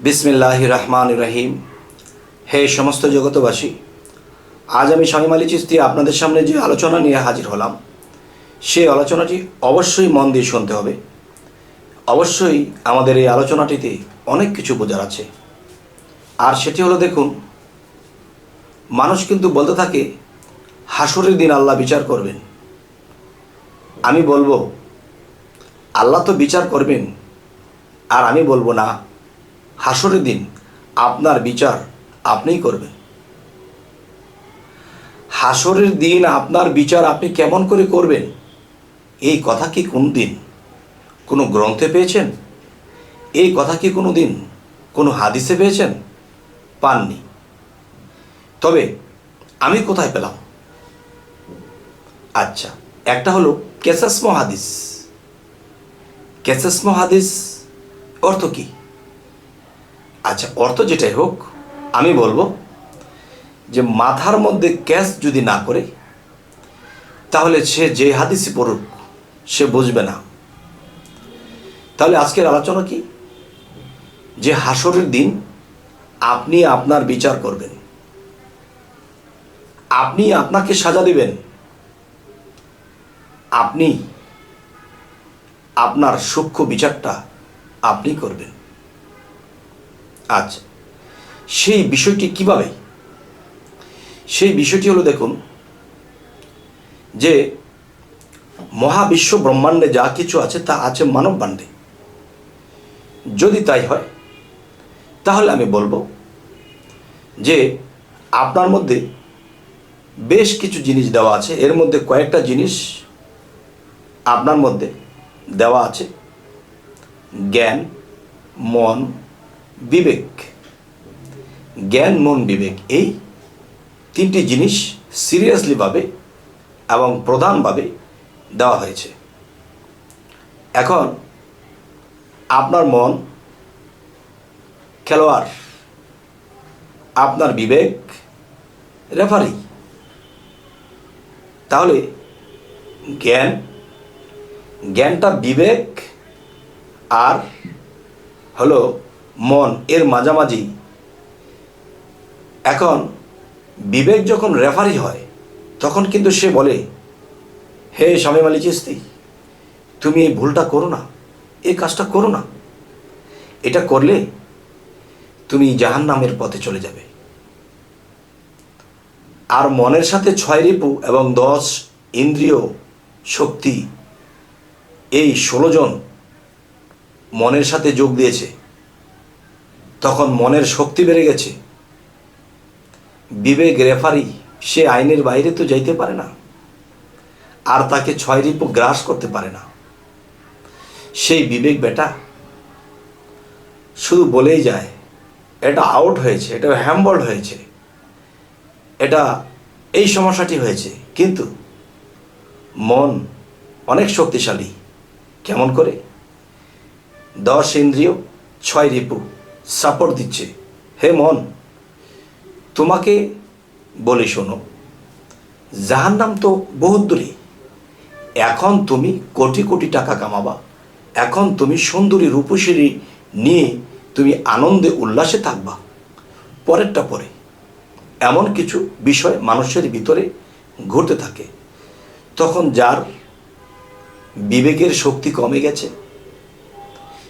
বিসমিল্লাহ রহমান রহিম। হে সমস্ত জগতবাসী, আজ আমি স্বামী আলী চিস্তি আপনাদের সামনে যে আলোচনা নিয়ে হাজির হলাম সেই আলোচনাটি অবশ্যই মন দিয়ে শুনতে হবে। অবশ্যই আমাদের এই আলোচনাটিতে অনেক কিছু বোঝার আছে। আর সেটি হলো দেখুন, মানুষ কিন্তু বলতে থাকে, হাসরের দিন আল্লাহ বিচার করবেন। আমি বলব, আল্লাহ তো বিচার করবেন, আর আমি বলব না। হাসরের দিন আপনার বিচার আপনিই করবেন। হাসরের দিন আপনার বিচার আপনি কেমন করে করবেন? এই কথা কি কোন দিন কোনো গ্রন্থে পেয়েছেন? এই কথা কি কোনো দিন কোনো হাদিসে পেয়েছেন? পাননি। তবে আমি কোথায় পেলাম? আচ্ছা একটা হলো কেসাসমো হাদিস কেসাসমো হাদিস অর্থ কী? আচ্ছা অর্থ যেটাই হোক, আমি বলব যে মাথার মধ্যে ক্যাশ যদি না করে, তাহলে সে যে হাদিসই পড়ুক, সে বুঝবে না। তাহলে আজকের আলোচনা কি? যে হাসরের দিন আপনি আপনার বিচার করবেন। আপনি আপনাকে সাজা দেবেন। আপনি আপনার সূক্ষ্ম বিচারটা আপনি করবেন। আচ্ছা সেই বিষয়টি কীভাবে? সেই বিষয়টি হলো দেখুন, যে মহাবিশ্ব ব্রহ্মাণ্ডে যা কিছু আছে তা আছে মানব বাণ্ডে যদি তাই হয়, তাহলে আমি বলব যে আপনার মধ্যে বেশ কিছু জিনিস দেওয়া আছে। এর মধ্যে কয়েকটা জিনিস আপনার মধ্যে দেওয়া আছে। জ্ঞান, মন বিবেক। জ্ঞান, মন, বিবেক এই তিনটি জিনিস সিরিয়াসলিভাবে এবং প্রধানভাবে দেওয়া হয়েছে। এখন আপনার মন, খেলোয়াড়, আপনার বিবেক, রেফারি। তাহলে জ্ঞান, জ্ঞানটা বিবেক আর হলো মন এর মাঝামাঝি। এখন বিবেক যখন রেফারি হয়, তখন কিন্তু সে বলে, হে স্বামী মালি চিস্তি তুমি এই ভুলটা করো না, এই কাজটা করো না। এটা করলে তুমি জাহান নামের পথে চলে যাবে। আর মনের সাথে ছয় রিপু এবং দশ ইন্দ্রিয় শক্তি এই ষোলো জন মনের সাথে যোগ দিয়েছে। তখন মনের শক্তি বেড়ে গেছে। বিবেক রেফারি, সে আইনের বাইরে তো যাইতে পারে না। আর তাকে ছয় রিপু গ্রাস করতে পারে না। সেই বিবেক বেটা শুধু বলেই যায়, এটা আউট হয়েছে, এটা হ্যাম্বল্ড হয়েছে। এটা এই সমস্যাটি হয়েছে। কিন্তু মন অনেক শক্তিশালী। কেমন করে? দশ ইন্দ্রিয়, ছয় রিপু। সাপোর্ট দিচ্ছে। হে মন, তোমাকে বলে শোনো জাহার নাম তো বহুত দূরে। এখন তুমি কোটি কোটি টাকা কামাবা। এখন তুমি সুন্দরী রূপসী নিয়ে তুমি আনন্দে উল্লাসে থাকবা। পরেরটা পরে এমন কিছু বিষয় মানুষের ভিতরে ঘটতে থাকে। তখন যার বিবেকের শক্তি কমে গেছে।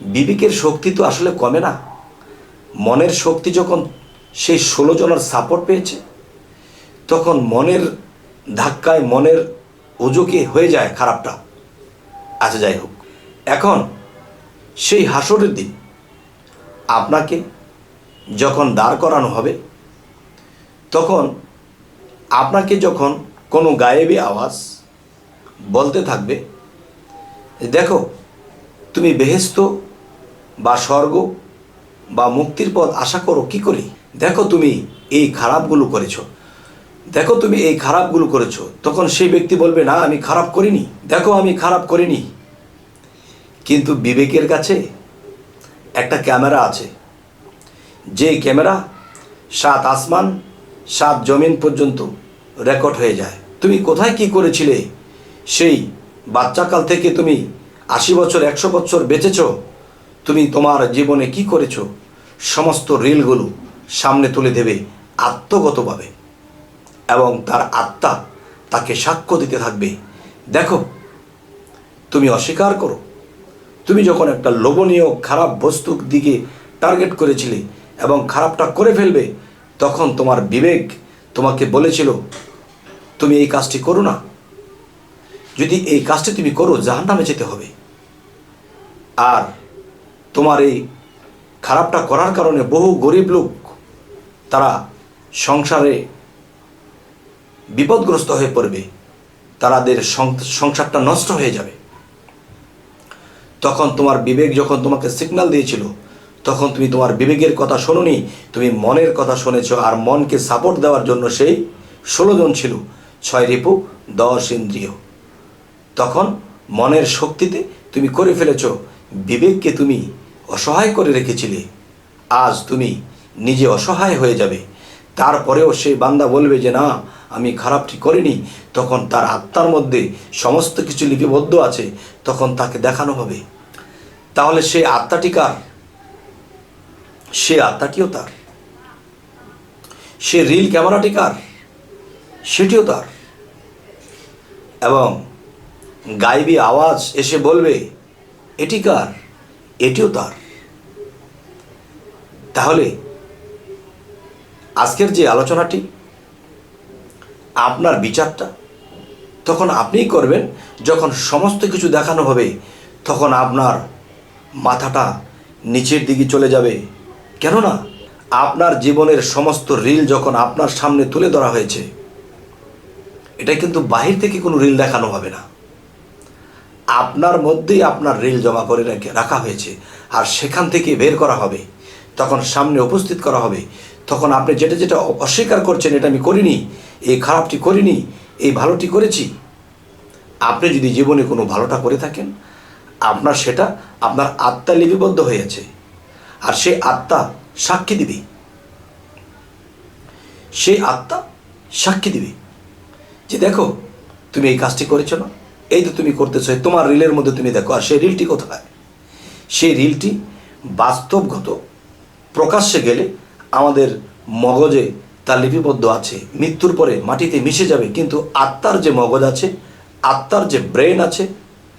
বিবেকের শক্তি তো আসলে কমে না। মনের শক্তি যখন সেই ষোলো জনের সাপোর্ট পেয়েছে, তখন মনের ধাক্কায় মনের ওজোকে হয়ে যায় খারাপটা আচ্ছা যাই হোক। এখন সেই হাসরের দিন আপনাকে যখন দাঁড় করানো হবে, তখন আপনাকে যখন কোনো গায়েবী আওয়াজ বলতে থাকবে, দেখো, তুমি বেহেস্ত বা স্বর্গ বা মুক্তির পথ আশা করো, কি করে? দেখো তুমি এই খারাপগুলো করেছ। দেখো তুমি এই খারাপগুলো করেছ। তখন সেই ব্যক্তি বলবে, না, আমি খারাপ করিনি। দেখো আমি খারাপ করিনি। কিন্তু বিবেকের কাছে একটা ক্যামেরা আছে। যে ক্যামেরা সাত আসমান, সাত জমিন পর্যন্ত রেকর্ড হয়ে যায়। তুমি কোথায় কি করেছিলে? সেই বাচ্চাকাল থেকে তুমি আশি বছর, একশো বছর বেঁচেছ। তুমি তোমার জীবনে কি করেছ? সমস্ত রিলগুলো সামনে তুলে দেবে আত্মগতভাবে। এবং তার আত্মা তাকে সাক্ষ্য দিতে থাকবে। দেখো, তুমি অস্বীকার করো। তুমি যখন একটা লোভনীয়, খারাপ বস্তুর দিকে টার্গেট করেছিলে এবং খারাপটা করে ফেলবে, তখন তোমার বিবেক তোমাকে বলেছিল, তুমি এই কাজটি করো না। যদি এই কাজটি তুমি করো জাহান নামে যেতে হবে। আর তোমার এই খারাপটা করার কারণে বহু গরিব লোক তারা সংসারে বিপদগ্রস্ত হয়ে পড়বে তাদের সং- সংসারটা নষ্ট হয়ে যাবে। তখন তোমার বিবেক যখন তোমাকে সিগন্যাল দিয়েছিল, তখন তুমি তোমার বিবেকের কথা শোনোনি, তুমি মনের কথা শুনেছো, আর মনকে সাপোর্ট দেওয়ার জন্য সেই ষোলো জন ছিল, ছয় রিপু, দশ ইন্দ্রিয়। তখন মনের শক্তিতে তুমি করে ফেলেছ, বিবেককে তুমি অসহায় করে রেখেছিলে। আজ তুমি নিজে অসহায় হয়ে যাবে। তারপরেও সেই বান্দা বলবে যে, না, আমি খারাপটি করিনি। তখন তার আত্মার মধ্যে সমস্ত কিছু লিপিবদ্ধ আছে। তখন তাকে দেখানো হবে। তাহলে সেই আত্মাটি কার? সে আত্মাটিও তার। সে রিল ক্যামেরাটি কার? সেটিও তার। এবং গাইবি আওয়াজ এসে বলবে, এটি কার? এটিও তার। তাহলে আজকের যে আলোচনাটি, আপনার বিচারটা, তখন আপনিই করবেন। যখন সমস্ত কিছু দেখানো হবে, তখন আপনার মাথাটা নিচের দিকে চলে যাবে। কেননা, আপনার জীবনের সমস্ত রিল যখন আপনার সামনে তুলে ধরা হয়েছে, এটা কিন্তু বাহির থেকে কোনো রিল দেখানো হবে না। আপনার মধ্যেই আপনার রিল জমা করে রেখে রাখা হয়েছে, আর সেখান থেকে বের করা হবে। তখন সামনে উপস্থিত করা হবে। তখন আপনি যেটা যেটা অস্বীকার করছেন এটা আমি করিনি, এই খারাপটি করিনি, এই ভালোটি করেছি। আপনি যদি জীবনে কোনো ভালোটা করে থাকেন, আপনার সেটা আপনার আত্মা লিপিবদ্ধ হয়েছে আর সেই আত্মা সাক্ষী দিবে। সেই আত্মা সাক্ষী দিবে। যে দেখো, তুমি এই কাজটি করেছ না, এই তো তুমি করতেছো, তোমার রিলের মধ্যে তুমি দেখো, আর সেই রিলটি কোথায়? সেই রিলটি বাস্তবগত প্রকাশ্যে গেলে আমাদের মগজে তা লিপিবদ্ধ আছে। মৃত্যুর পরে মাটিতে মিশে যাবে, কিন্তু আত্মার যে মগজ আছে, আত্মার যে ব্রেন আছে,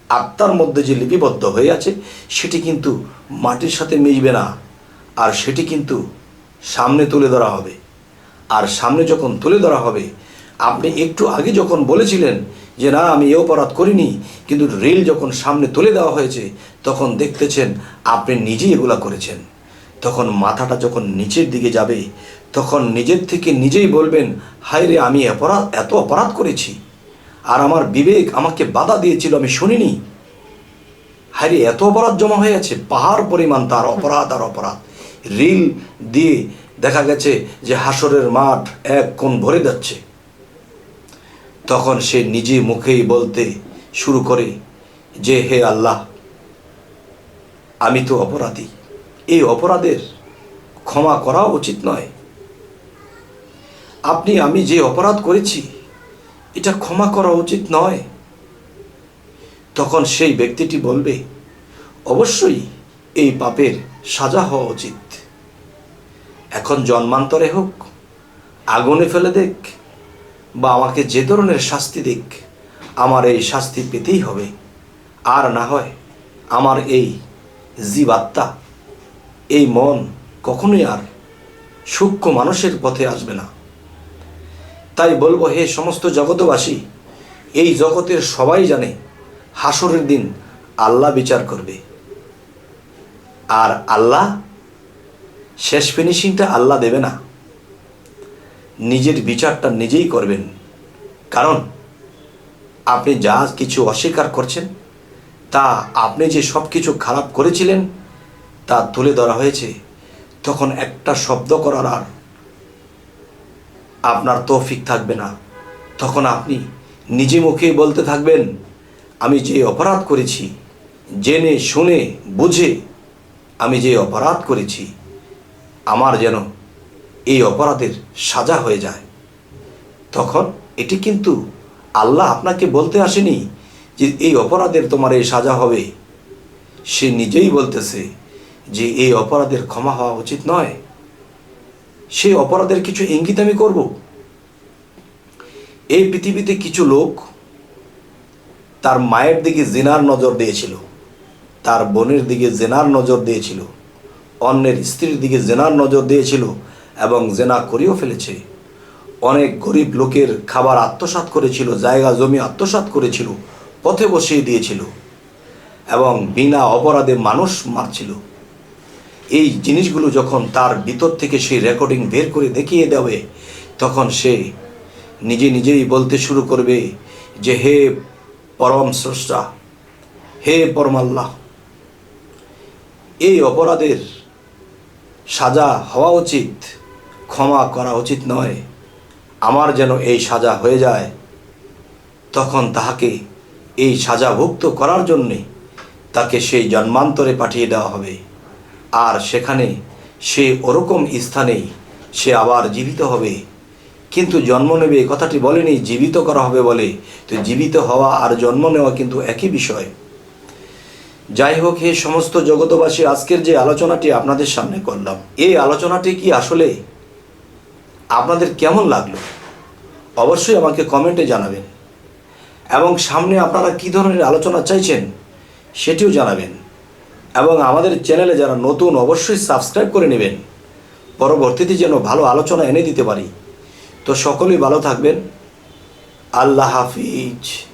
আত্মার মধ্যে যে লিপিবদ্ধ হয়ে আছে, সেটি কিন্তু মাটির সাথে মিশবে না। আর সেটি কিন্তু সামনে তুলে ধরা হবে। আর সামনে যখন তুলে ধরা হবে, আপনি একটু আগে যখন বলেছিলেন যে, না, আমি এ অপরাধ করিনি, কিন্তু রিল যখন সামনে তুলে দেওয়া হয়েছে, তখন দেখতেছেন আপনি নিজেই এগুলা করেছেন। তখন মাথাটা যখন নিচের দিকে যাবে তখন নিজের থেকে নিজেই বলবেন হায় রে আমি অপরাধ এত অপরাধ করেছি। আর আমার বিবেক আমাকে বাধা দিয়েছিল আমি শুনিনি। হায় রে এত অপরাধ জমা হয়ে আছে পাহাড় পরিমাণ তার অপরাধ আর অপরাধ। রিল দিয়ে দেখা গেছে যে হাসরের মাঠ এক কোণ ভরে যাচ্ছে। তখন সে নিজে মুখেই বলতে শুরু করে যে হে আল্লাহ আমি তো অপরাধী। এই অপরাধের ক্ষমা করা উচিত নয়। আপনি, আমি যে অপরাধ করেছি, এটা ক্ষমা করা উচিত নয়। তখন সেই ব্যক্তিটি বলবে, অবশ্যই এই পাপের সাজা হওয়া উচিত। এখন জন্মান্তরে হোক, আগুনে ফেলে দেখ, বা আমাকে যে ধরনের শাস্তি দিক আমার এই শাস্তি পেতেই হবে। আর না হয়, আমার এই জীবাত্মা এই মন কখনোই আর সূক্ষ্ম মানুষের পথে আসবে না। তাই বলব, হে সমস্ত জগতবাসী এই জগতের সবাই জানে হাসরের দিন আল্লাহ বিচার করবে। আর আল্লাহ শেষ ফিনিশিংটা আল্লাহ দেবে না। নিজের বিচারটা নিজেই করবেন। কারণ আপনি যা কিছু অস্বীকার করছেন, তা আপনি যে সব কিছু খারাপ করেছিলেন তা তুলে ধরা হয়েছে, তখন একটা শব্দ করার আর আপনার তৌফিক থাকবে না। তখন আপনি নিজে মুখে বলতে থাকবেন, আমি যে অপরাধ করেছি, জেনে, শুনে, বুঝে আমি যে অপরাধ করেছি, আমার যেন এই অপরাধের সাজা হয়ে যায়। তখন এটি কিন্তু আল্লাহ আপনাকে বলতে আসেনি যে এই অপরাধের তোমার এই সাজা হবে। সে নিজেই বলতেছে যে এই অপরাধের ক্ষমা হওয়া উচিত নয়, সেই অপরাধের কিছু ইঙ্গিত আমি করব। এই পৃথিবীতে কিছু লোক তার মায়ের দিকে জেনার নজর দিয়েছিল, তার বোনের দিকে জেনার নজর দিয়েছিল, অন্যের স্ত্রীর দিকে জেনার নজর দিয়েছিল এবং জেনা করেও ফেলেছে। অনেক গরিব লোকের খাবার আত্মসাৎ করেছিল, জায়গা, জমি আত্মসাৎ করেছিল, পথে বসিয়ে দিয়েছিল এবং বিনা অপরাধে মানুষ মারছিল। এই জিনিসগুলো যখন তার ভিতর থেকে সেই রেকর্ডিং বের করে দেখিয়ে দেবে, তখন সে নিজে নিজেই বলতে শুরু করবে যে, হে পরম স্রষ্টা, হে পরমাল্লাহ এই অপরাধের সাজা হওয়া উচিত, ক্ষমা করা উচিত নয়। আমার যেন এই সাজা হয়ে যায়, তখন তাহাকে এই সাজাভুক্ত করার জন্যে তাকে সেই জন্মান্তরে পাঠিয়ে দেওয়া হবে। আর সেখানে সে ওরকম স্থানেই সে আবার জীবিত হবে। কিন্তু জন্ম নেবে কথাটি বলেনি, জীবিত করা হবে বলে। তো জীবিত হওয়া আর জন্ম নেওয়া কিন্তু একই বিষয়। যাই হোক, হে সমস্ত জগতবাসী আজকের যে আলোচনাটি আপনাদের সামনে করলাম, এই আলোচনাটি কি আসলে আপনাদের কেমন লাগল? অবশ্যই আমাকে কমেন্টে জানাবেন। এবং সামনে আপনারা কী ধরনের আলোচনা চাইছেন, সেটিও জানাবেন। এবং আমাদের চ্যানেলে যারা নতুন অবশ্যই সাবস্ক্রাইব করে নেবেন। পরবর্তীতে যেন ভালো আলোচনা এনে দিতে পারি। তো সকলেই ভালো থাকবেন। আল্লাহ হাফিজ।